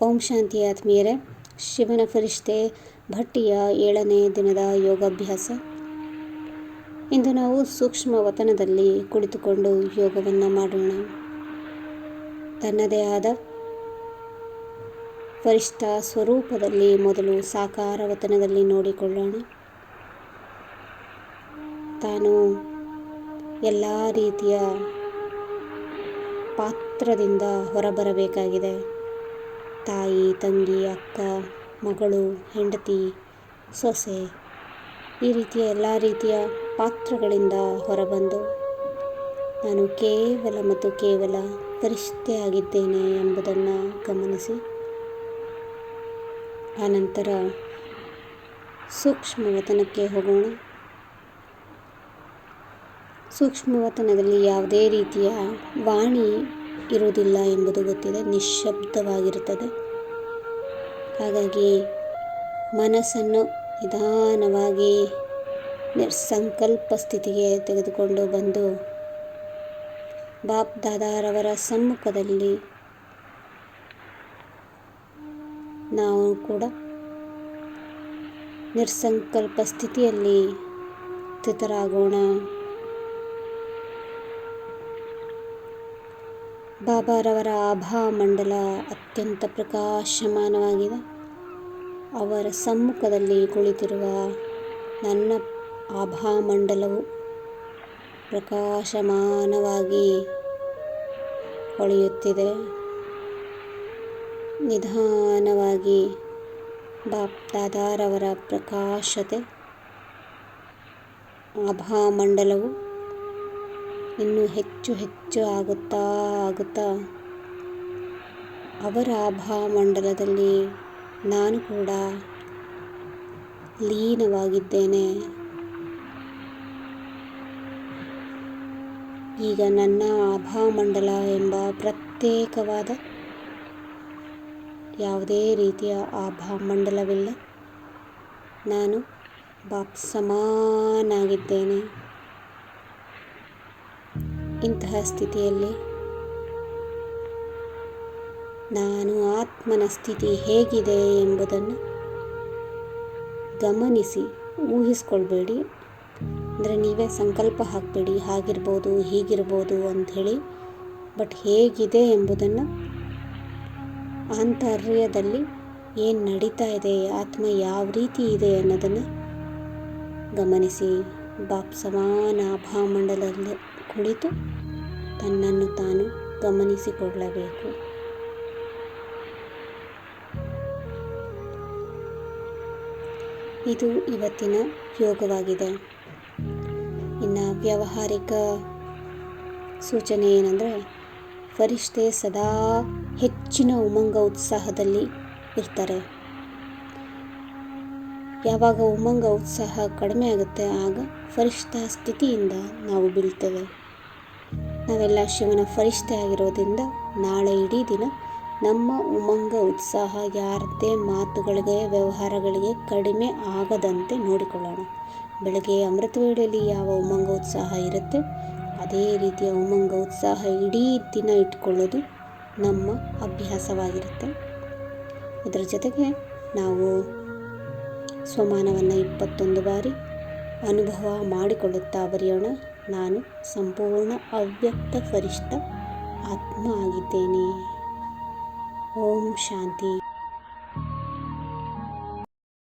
ಓಂ ಶಾಂತಿ ಆತ್ಮೀಯರೇ, ಶಿವನ ಫರಿಷ್ಠೆ ಭಟ್ಟಿಯ ಏಳನೇ ದಿನದ ಯೋಗಾಭ್ಯಾಸ. ಇಂದು ನಾವು ಸೂಕ್ಷ್ಮ ವತನದಲ್ಲಿ ಕುಳಿತುಕೊಂಡು ಯೋಗವನ್ನು ಮಾಡೋಣ. ತನ್ನದೇ ಆದ ಫರಿಷ್ಠ ಸ್ವರೂಪದಲ್ಲಿ ಮೊದಲು ಸಾಕಾರ ವತನದಲ್ಲಿ ನೋಡಿಕೊಳ್ಳೋಣ. ತಾನು ಎಲ್ಲ ರೀತಿಯ ಪಾತ್ರದಿಂದ ಹೊರಬರಬೇಕಾಗಿದೆ. ತಾಯಿ, ತಂಗಿ, ಅಕ್ಕ, ಮಗಳು, ಹೆಂಡತಿ, ಸೊಸೆ ಈ ರೀತಿಯ ಎಲ್ಲ ರೀತಿಯ ಪಾತ್ರಗಳಿಂದ ಹೊರಬಂದು ನಾನು ಕೇವಲ ಮತ್ತು ಕೇವಲ ಪರಿಷ್ಠೆ ಆಗಿದ್ದೇನೆ ಎಂಬುದನ್ನು ಗಮನಿಸಿ, ಆನಂತರ ಸೂಕ್ಷ್ಮವತನಕ್ಕೆ ಹೋಗೋಣ. ಸೂಕ್ಷ್ಮವತನದಲ್ಲಿ ಯಾವುದೇ ರೀತಿಯ ವಾಣಿ ಇರುವುದಿಲ್ಲ ಎಂಬುದು ಗೊತ್ತಿದೆ. ನಿಶ್ಶಬ್ದವಾಗಿರುತ್ತದೆ. ಹಾಗಾಗಿ ಮನಸ್ಸನ್ನು ನಿಧಾನವಾಗಿ ನಿರ್ಸಂಕಲ್ಪ ಸ್ಥಿತಿಗೆ ತೆಗೆದುಕೊಂಡು ಬಂದು ಬಾಪ್ ದಾದಾರವರ ಸಮ್ಮುಖದಲ್ಲಿ ನಾವು ಕೂಡ ನಿರ್ಸಂಕಲ್ಪ ಸ್ಥಿತಿಯಲ್ಲಿ ಸ್ಥಿತರಾಗೋಣ. ಬಾಬಾರವರ ಆಭಾ ಮಂಡಲ ಅತ್ಯಂತ ಪ್ರಕಾಶಮಾನವಾಗಿದೆ. ಅವರ ಸಮ್ಮುಖದಲ್ಲಿ ಕುಳಿತಿರುವ ನನ್ನ ಆಭಾ ಮಂಡಲವು ಪ್ರಕಾಶಮಾನವಾಗಿ ಹೊಳೆಯುತ್ತಿದೆ. ನಿಧಾನವಾಗಿ ಬಾಪ್ ದಾದಾರವರ ಪ್ರಕಾಶತೆ, ಆಭಾ ಮಂಡಲವು ಇನ್ನೂ ಹೆಚ್ಚು ಹೆಚ್ಚು ಆಗುತ್ತಾ ಆಗುತ್ತಾ ಅವರ ಆಭಾ ಮಂಡಲದಲ್ಲಿ ನಾನು ಕೂಡ ಲೀನವಾಗಿದ್ದೇನೆ. ಈಗ ನನ್ನ ಆಭಾ ಮಂಡಲ ಎಂಬ ಪ್ರತ್ಯೇಕವಾದ ಯಾವುದೇ ರೀತಿಯ ಆಭಾ ಮಂಡಲವಿಲ್ಲ. ನಾನು ಬಾಪ್ ಸಮಾನಾಗಿದ್ದೇನೆ ಇಂತಹ ಸ್ಥಿತಿಯಲ್ಲಿ? ನಾನು ಆತ್ಮನ ಸ್ಥಿತಿ ಹೇಗಿದೆ ಎಂಬುದನ್ನು ಗಮನಿಸಿ, ಊಹಿಸ್ಕೊಳ್ಬೇಡಿ. ಅಂದರೆ ನೀವೇ ಸಂಕಲ್ಪ ಹಾಕಬೇಡಿ, ಹಾಗಿರ್ಬೋದು, ಹೀಗಿರ್ಬೋದು ಅಂಥೇಳಿ. ಬಟ್ ಹೇಗಿದೆ ಎಂಬುದನ್ನು ಆಂತರ್ಯದಲ್ಲಿ ಏನು ನಡೀತಾ ಇದೆ, ಆತ್ಮ ಯಾವ ರೀತಿ ಇದೆ ಅನ್ನೋದನ್ನು ಗಮನಿಸಿ. ಬಾಪ್ ಸಮಾನ ಆಭಾಮಂಡಲದಲ್ಲಿ ಕುಳಿತು ತನ್ನನ್ನು ತಾನು ಗಮನಿಸಿಕೊಳ್ಳಬೇಕು. ಇದು ಇವತ್ತಿನ ಯೋಗವಾಗಿದೆ. ಇನ್ನು ವ್ಯಾವಹಾರಿಕ ಸೂಚನೆ ಏನಂದರೆ ಫರಿಷ್ಠೆ ಸದಾ ಹೆಚ್ಚಿನ ಉಮಂಗ ಉತ್ಸಾಹದಲ್ಲಿ ಇರ್ತಾರೆ. ಯಾವಾಗ ಉಮಂಗ ಉತ್ಸಾಹ ಕಡಿಮೆ ಆಗುತ್ತೆ, ಆಗ ಫರಿಷ್ಠ ಸ್ಥಿತಿಯಿಂದ ನಾವು ಬೀಳ್ತೇವೆ. ನಾವೆಲ್ಲ ಶಿವನ ಫರಿಷ್ಠೆ ಆಗಿರೋದ್ರಿಂದ ನಾಳೆ ಇಡೀ ದಿನ ನಮ್ಮ ಉಮಂಗ ಉತ್ಸಾಹ ಯಾರದೇ ಮಾತುಗಳಿಗೆ, ವ್ಯವಹಾರಗಳಿಗೆ ಕಡಿಮೆ ಆಗದಂತೆ ನೋಡಿಕೊಳ್ಳೋಣ. ಬೆಳಗ್ಗೆ ಅಮೃತ ವೇಳೆಯಲ್ಲಿ ಯಾವ ಉಮಂಗ ಉತ್ಸಾಹ ಇರುತ್ತೆ, ಅದೇ ರೀತಿಯ ಉಮಂಗ ಉತ್ಸಾಹ ಇಡೀ ದಿನ ಇಟ್ಕೊಳ್ಳೋದು ನಮ್ಮ ಅಭ್ಯಾಸವಾಗಿರುತ್ತೆ. ಇದರ ಜೊತೆಗೆ ನಾವು ಸ್ವಮಾನವನ್ನು ಇಪ್ಪತ್ತೊಂದು ಬಾರಿ ಅನುಭವ ಮಾಡಿಕೊಳ್ಳುತ್ತಾ ಬರೆಯೋಣ. ನಾನು ಸಂಪೂರ್ಣ ಅವ್ಯಕ್ತ ಪರಿಷ್ಠ ಆತ್ಮ ಆಗಿದ್ದೇನೆ. ಓಂ ಶಾಂತಿ.